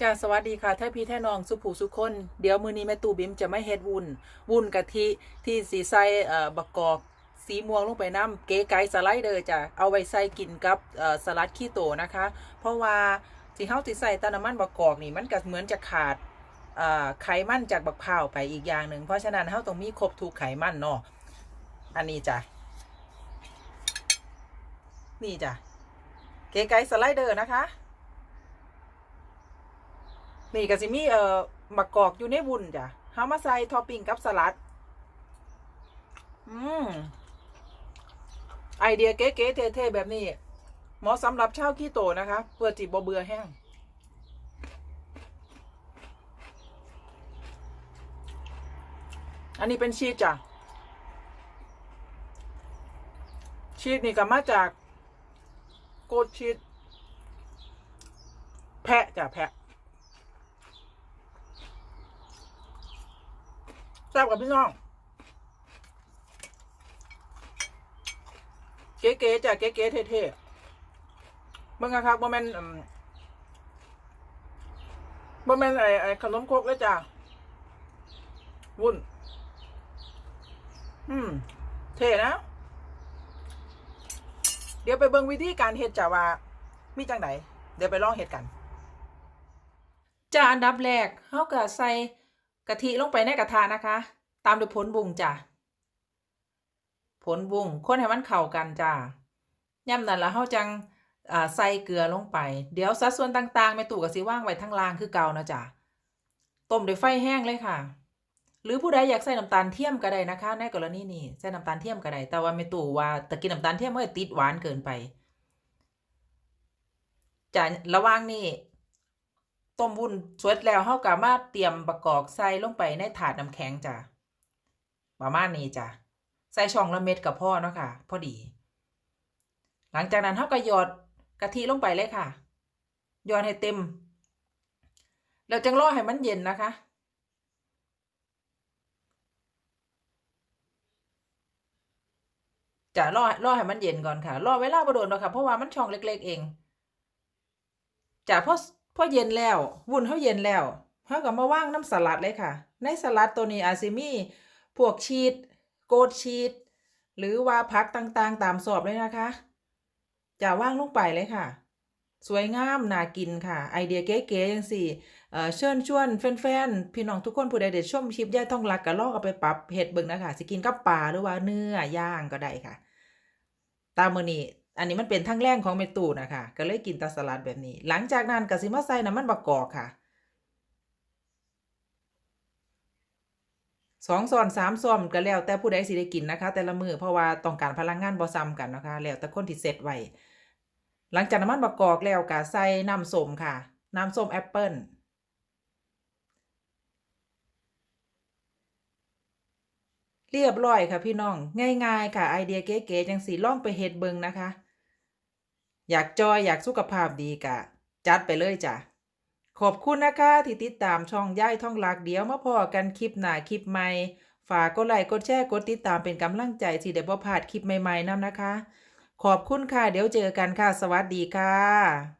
จ้าสวัสดีค่ะแท่านพี่แท่น้องสุผูสุคน เดี๋ยวมือนี้แม่ตู่บิมจะไม่เฮ็ดวุ้นวุ้นกะทิที่สีใส่เอ่อบักกอกสีม่วงลงไปน้ำเก๋ไก่สไลเดอร์จ้ะเอาไว้ใส่กินกับเอ่อสลัดขี้โตนะคะ เพราะว่าที่เฮาสิใส่ตะน้ำมันบักกอกนี่มันก็เหมือนจะขาดเอ่อไขมันจากบักพร้าวไปอีกอย่างหนึ่งเพราะฉะนั้นเฮาต้องมีครบทุกไขมันเนาะอันนี้จ้ะนี่จ้ะเก๋ไก่สไลเดอร์นะคะ นี่ก็สิมีเอ่อมะกอกอยู่ในวุ้นจ้ะเฮามาใส่ท็อปปิ้งกับสลัด อืมไอเดียเก๋ๆเท่ๆแบบนี้เหมาะสำหรับชาวขี้โตนะคะ เพื่อจิบ่เบื่อแห้ง อันนี้เป็นชีสจ้ะ ชีสนี่ก็มาจาก โกดชีสแพะจ้ะแพะ แซ่บกับพี่น้อง เก๋ๆจ้ะเก๋ๆเท่ๆเบิ่งนะครับบ่แม่นอืมบ่แม่นไอ้ไอ้ขนมคกเลยจ้ะวุ้นอืม เท่นะ เดี๋ยวไปเบิ่งวิธีการเฮ็ดจ้ะว่า มีจังไดเดี๋ยวไปลองเฮ็ดกันจ้าอันดับแรกเฮาก็ใส่ กะทิลงไปในกระทะนะคะ ตามด้วยผลบุ้งจ้ะผลบุ้งคนให้มันเข้ากันจ้าย่ำนั่นละเฮาจังใส่เกลือลงไป เดี๋ยวสัดส่วนต่างๆแม่ตู่ก็สิว่างไว้ทางล่างคือเก่านะจ้ะต้มด้วยไฟแห้งเลยค่ะ หรือผู้ใดอยากใส่น้ำตาลเทียมก็ได้นะคะ ในกรณีนี้ใส่น้ำตาลเทียมก็ได้แต่ว่าแม่ตู่ว่าตะกินน้ำตาลเทียมมันก็ติดหวานเกินไปจ้ะระว่างนี้ ต้มวุ้นสวยแล้วเฮาก็มาเตรียมประกอบใส่ลงไปในถาดน้ำแข็งจ้ะประมาณนี้จ้ะใส่ช่องละเม็ดกับพ่อเนาะค่ะ พอดี หลังจากนั้นเฮาก็หยอดกะทิลงไปเลยค่ะหยอดให้เต็ม แล้วจังรอให้มันเย็นนะคะจะรอรอให้มันเย็นก่อนค่ะ รอเวลาบ่โดนหรอกค่ะ เพราะว่ามันช่องเล็ก ๆ เองจะพอ พอเย็นแล้ว วุ้นเขาเย็นแล้วเขาก็มาว่างน้ำสลัดเลยค่ะ ในสลัดตัวนี้อาจสิมีพวกชีสโกดชีสหรือว่าผักต่างๆ ตามสอบเลยนะคะ จะว่างลงไปเลยค่ะ สวยงามน่ากินค่ะ ไอเดียเก๋ๆจังสี่เอ่อเชิญชวนแฟนๆ พี่น้องทุกคนผู้ใดเด็ดชมคลิปย่ายท่องรักก็ลอกเอาไปปรับเห็ดเบิ่งนะคะ สิกินกับปลาหรือว่าเนื้อย่างก็ได้ค่ะ ตามมือนี้ อันนี้มันเป็นทั้งแรงของเมตูนะคะก็เลยกินตาสลัดแบบนี้ หลังจากนั้นก็สิมาใส่น้ำมันบักกอกค่ะสองซอนสามซอนก็แล้วแต่ผู้ใดสิได้กินนะคะ แต่ละมือเพราะว่าต้องการพลังงานบ่ซ้ำกันนะคะ แล้วแต่คนที่เซตไว้หลังจากน้ำมันบักกอกแล้วก็ใส่น้ำส้มค่ะ น้ำส้มแอปเปิ้ลเรียบร้อยค่ะพี่น้อง ง่ายๆค่ะไอเดียเก๋ๆจังสีล่องไปเฮ็ดเบิงนะคะ อยากจอยอยากสุขภาพดีกะ จัดไปเลยจ้ะ ขอบคุณนะคะที่ติดตามช่องย่ายท่องหลักเดี๋ยวมาพอกันคลิปหน้าคลิปใหม่ ฝากกดไลค์กดแชร์กดติดตามเป็นกำลังใจที่ได้บ่พลาดคลิปใหม่ๆนำนะคะ ขอบคุณค่ะเดี๋ยวเจอกันค่ะ สวัสดีค่ะ